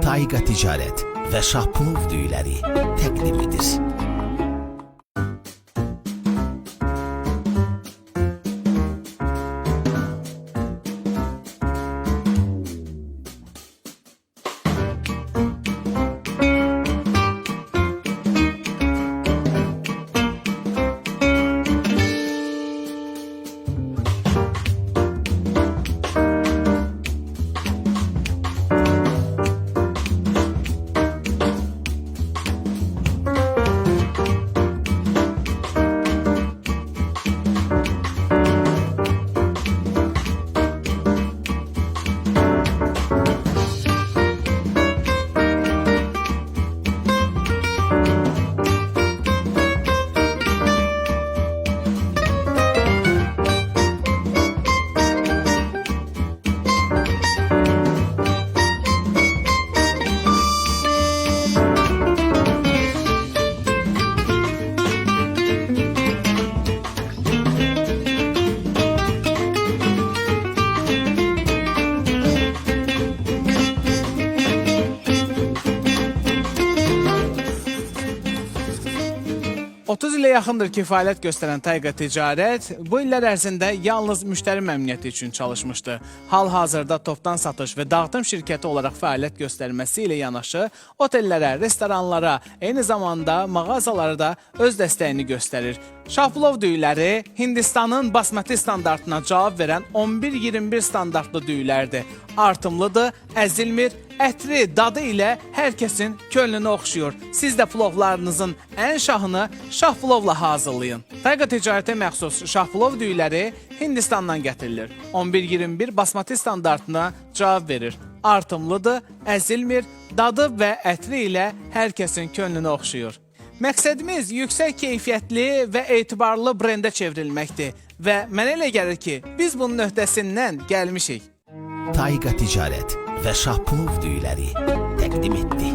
Tayga Ticaret ve Şahpulov düğüleri təqdim. Otuz ilə yaxındır ki, fəaliyyət göstərən Tayqa Ticarət bu illər ərzində yalnız müştəri məmnuniyyəti üçün çalışmışdı. Hal-hazırda topdan satış və dağıtım şirkəti olaraq fəaliyyət göstərməsi ilə yanaşı, otellərə, restoranlara, eyni zamanda mağazalara da öz dəstəyini göstərir. Şahpulov düyüləri Hindistanın basmati standartına cavab verən 11-21 standartlı düyülərdir. Artımlıdır, əzilmir, ətri, dadı ilə hər kəsin könlünü oxşuyur. Siz də plovlarınızın ən şahını şahpulovla hazırlayın. Tayqa ticarətə məxsus şahpulov düyüləri Hindistandan gətirilir. 11-21 basmati standartına cavab verir. Artımlıdır, əzilmir, dadı və ətri ilə hər kəsin könlünü oxşuyur. Məqsədimiz yüksək keyfiyyətli və etibarlı brendə çevrilməkdir və mənə elə gəlir ki, biz bunun öhdəsindən gəlmişik. Tayga Ticaret ve Şahpulov düğüleri təqdim etdi.